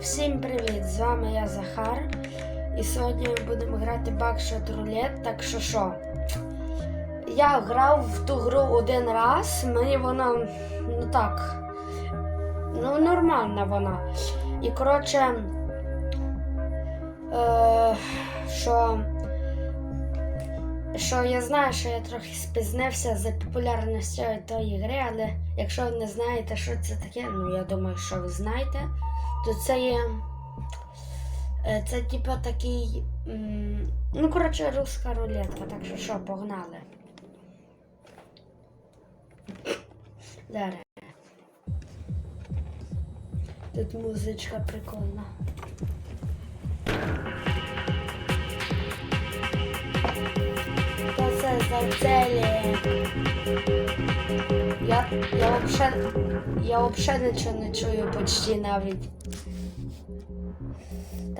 Всім привіт! З вами я Захар. І сьогодні ми будемо грати Бакшот Рулет. Так що що? Я грав в ту гру один раз, мені вона ну так. Ну, нормальна вона. І коротше, е, що, що я знаю, що я трохи спізнився за популярністю тої гри, але якщо ви не знаєте, що це таке, ну я думаю, що ви знаєте, то це є. е, Це типа такий. Ну, коротше, руська рулетка, так що що, погнали. Зараз. Тут музичка прикольна. Це за целі? Я, я вообще, я вообще нічого не чую почти навіть.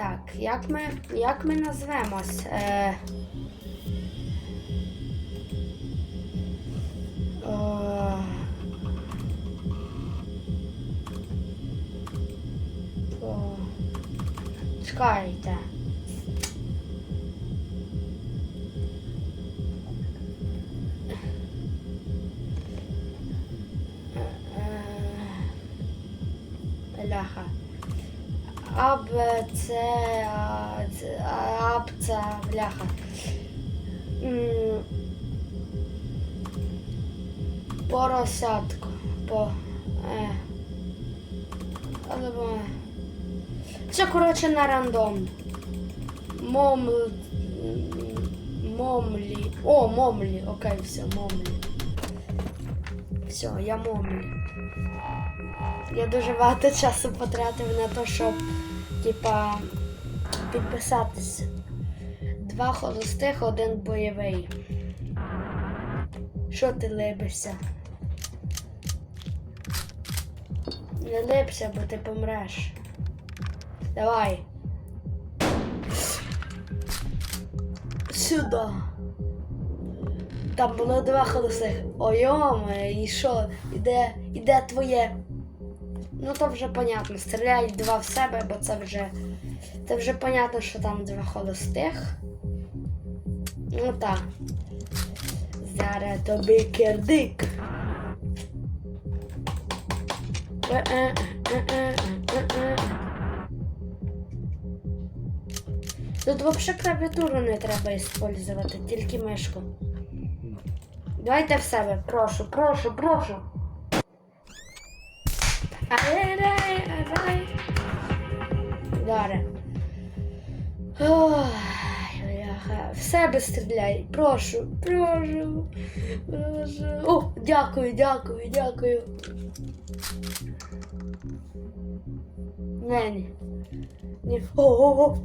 Так, як ми, як ми назвемось? Е... О... Чекайте. Це а, це- а, аб це бляха. Поросятко. По. Е. Але бо- Це коротше на рандом. Мом. Момлі. О, момлі. Окей, все, момлі. Все, я момлі. Я дуже багато часу потратив на те, щоб типа підписатися. Два холостих, один бойовий. Що ти либишся? Не липся, бо ти помреш. Давай. Сюди. Там було два холостих. Ойоме, і що? Іде, іде твоє. Ну то вже понятно. Стріляють два в себе, бо це вже. Це вже понятно, що там два холостих. Ну так. Зараз тобі кирдик. Тут взагалі клавіатуру не треба використовувати, тільки мишку. Давайте в себе, прошу, прошу, прошу. Даре. Ой, бляха. В себе стріляй. Прошу, прошу. О, дякую, дякую, дякую. Не, ні. Ні. О, о, о.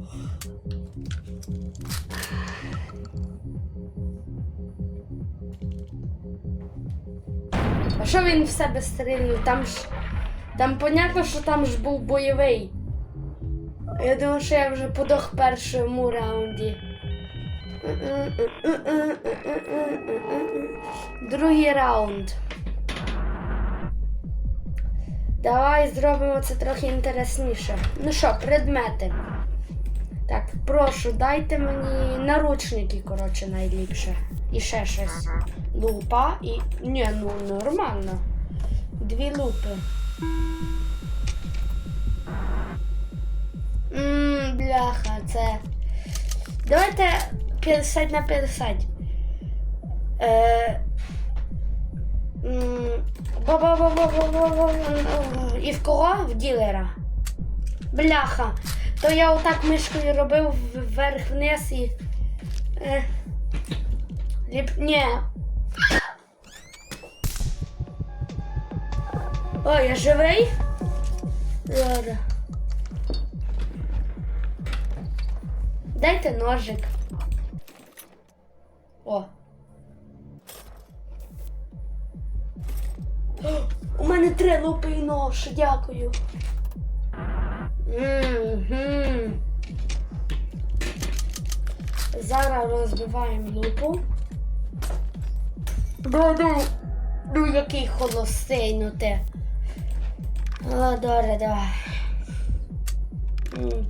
А що він в себе стрільнув? Там ж. Там понятно, що там ж був бойовий. Я думаю, що я вже подох першому раунді. Другий раунд. Давай зробимо це трохи інтересніше. Ну що, предмети. Так, прошу, дайте мені наручники, коротше, найліпше. І ще щось. Лупа і. Ні, ну нормально. Дві лупи. Ммм, бляха, це. Давайте 50 на 50. Е... І в кого? В ділера. Бляха. То я отак мишкою робив вверх-вниз і. Е... Ліп... Ні. О, я живий? Добре. Дайте ножик. О. У мене три лупи і нож, дякую. Мгм. Зараз розбиваємо лупу. Буду. Ну який холостий, ну ти. О, добре, давай. М.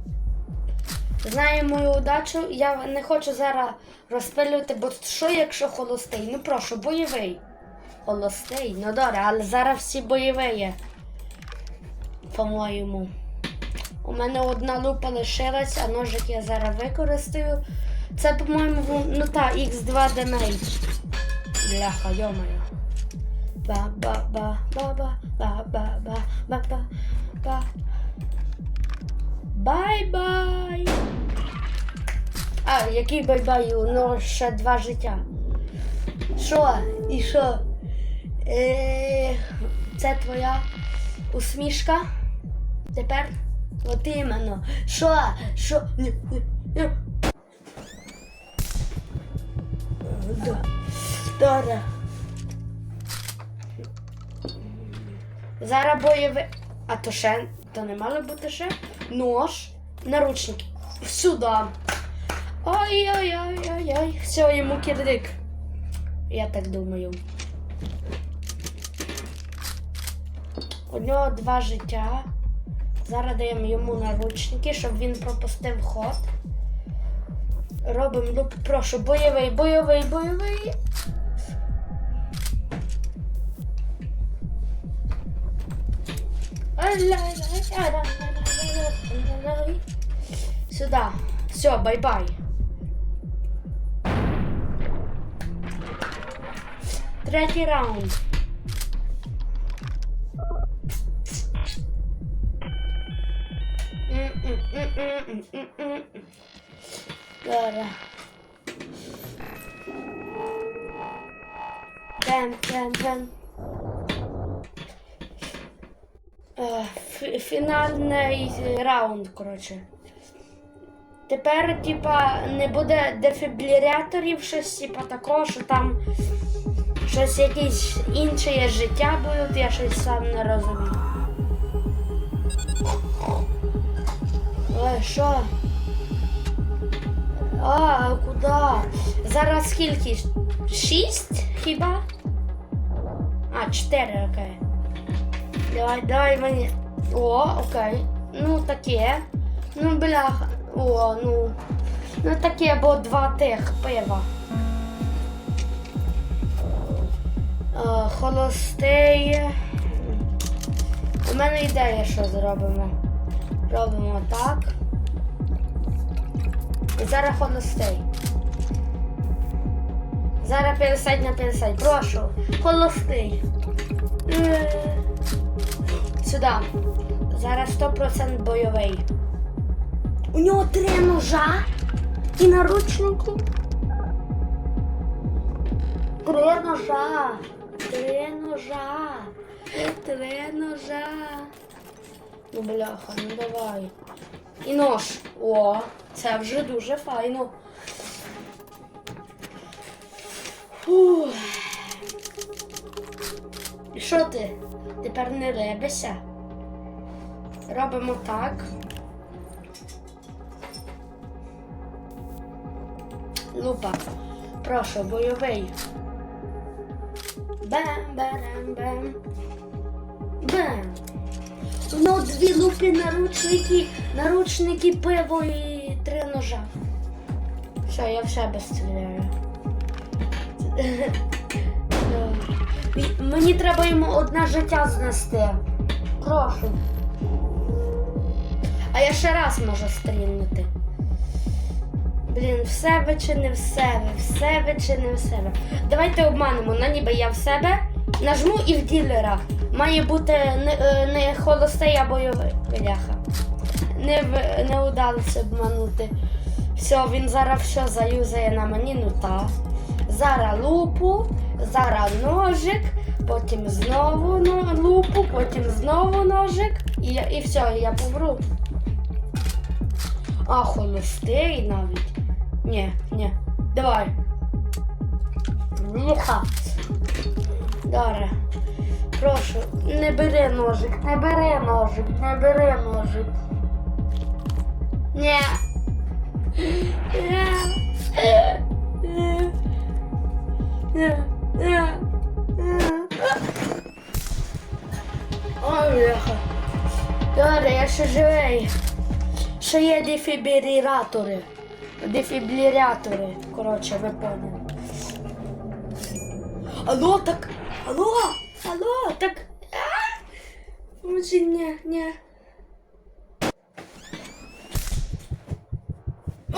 Знає мою удачу, я не хочу зараз розпилювати, бо що якщо холостий? Ну прошу, бойовий. Холостий, ну добре, але зараз всі бойові є. По-моєму. У мене одна лупа лишилась, а ножик я зараз використаю. Це, по-моєму, ну та, X2 Damage. Бляха, йомаю. Ба-ба-ба-ба-ба-ба-ба-ба-ба. Бай-бай! А, який бай-бай? У нього ще два життя. Що? І що? Е, це твоя усмішка? Тепер? От іменно. Що? Що? Да. Добре. Зараз бойовий. А то ще, то не мало бути ще. Нож, наручники. Сюди. Ой-ой-ой-ой-ой. Все, йому кирдик. Я так думаю. У нього два життя. Зараз даємо йому наручники, щоб він пропустив ход. Робимо лук, прошу, бойовий, бойовий, бойовий. Сюда. Все, бай-бай. Третій раунд. Добре. Бем, бем, бем. Фінальний раунд, коротше. Тепер, типа, не буде дефібриляторів, щось, типа, такого, що там щось якісь інші життя будуть, я щось сам не розумію. Ой, що? А, куди? Зараз скільки? Шість хіба? А, чотири, окей. Давай, давай мені. О, окей. Ну таке. Ну, бляха. О, ну. Ну таке, бо два тих пива. Е, холостий. У мене ідея, що зробимо. Робимо так. І зараз холостий. Зараз 50 на 50. Прошу. Холостий. Е, Сюди. Зараз 100% бойовий. У нього три ножа і наручники. Три ножа. Три ножа. Три ножа. Ну, бляха, ну давай. І нож. О, це вже дуже файно. Фух. І що ти? Тепер не ребися. Робимо так. Лупа. Прошу, бойовий. Бам-барам-бам. Бам. Ну, дві лупи, наручники, наручники, пиво і три ножа. Все, я в себе стріляю. Мені треба йому одне життя знести. Прошу. А я ще раз можу стрільнути. Блін, в себе чи не в себе, в себе чи не в себе. Давайте обманемо, на ніби я в себе. Нажму і в ділера. Має бути не, е, не холостий, а бойовий. Бляха. Не, не удалося обманути. Все, він зараз все заюзає на мені, ну та. Зараз лупу, зараз ножик, потім знову лупу, потім знову ножик. І, і все, я помру. А, холостий навіть. Ні, ні. Давай. Ніха. Добре. Прошу, не бери ножик, не бери ножик, не бери ножик. Ні. Ні. Ні. Ні. Ой. Добре, я ще живий. Ще є дефібрилятори. Дефібрилятори. Коротше, ви поняли. Алло, так. Алло, алло, так. Може, ні, ні.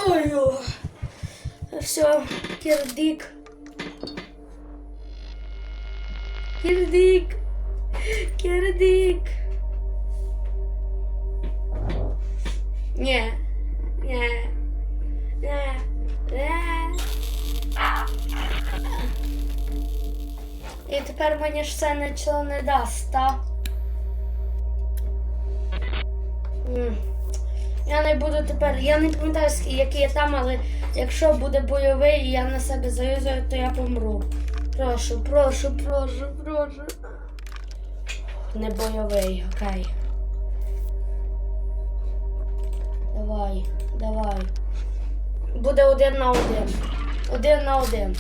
Ой, о. все, кирдик. Кирдик. Кирдик. Ні. Ні. Ні. Ні. І тепер мені ж це нічого не дасть, так? М. Я не буду тепер. Я не пам'ятаю, який я там, але якщо буде бойовий і я на себе заюзаю, то я помру. Прошу, прошу, прошу, прошу. Не бойовий, окей. Давай, давай. Буде один на один. Один на один.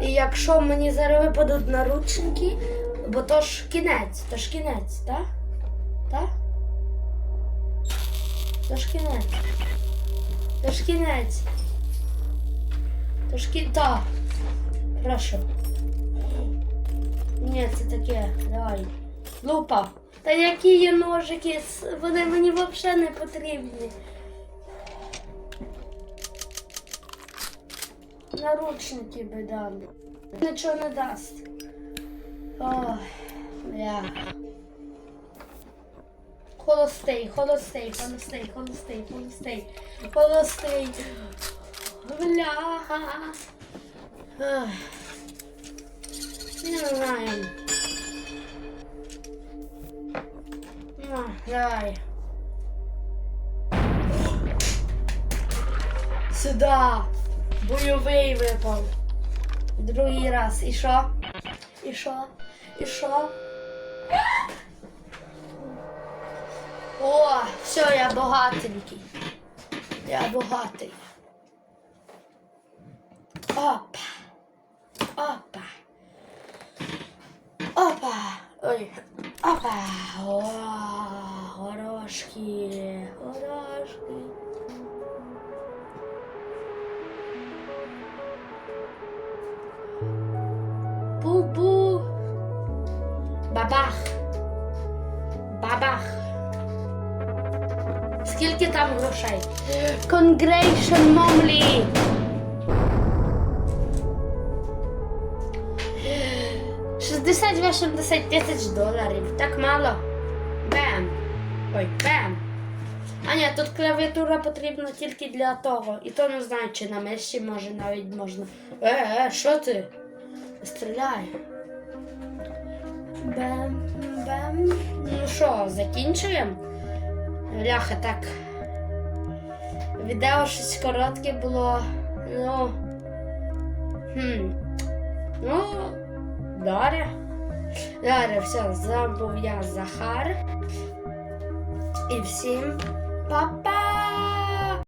І якщо мені зараз випадуть наручники, бо то ж кінець, то ж кінець, так? Так? То ж кінець. То ж кінець. То ж кінець. Прошу. Ні, це таке. Давай. Лупа. Та які є ножики? Вони мені взагалі не потрібні. Наручники би дали. Нічого не дасть. Ой, бля. Холостей, холостей, холостей, холостей, холостей, холостей. Бля. Ах. Не знаю. На, давай. Сюда. Бойовий випав. Другий раз. І що? І що? І що? О, все, я багатенький. Я багатий. Опа. Опа. Опа. Ой. Опа. О, горошки. Горошки. Бу-бу. Бабах. Бабах. Скільки там грошей? Конгрейшн Момлі. Шістдесят вісімдесят тисяч доларів. Так мало. Бем. Ой, бем. А ні, тут клавіатура потрібна тільки для того. І то не знаю, чи на миші може навіть можна. Е, е, що ти? Стріляй. Бем, бем. Ну що, закінчуємо? Ляха, так. Відео щось коротке було. Ну. Хм. Ну, добре. Даря все, забув я Захар. І всім па-па!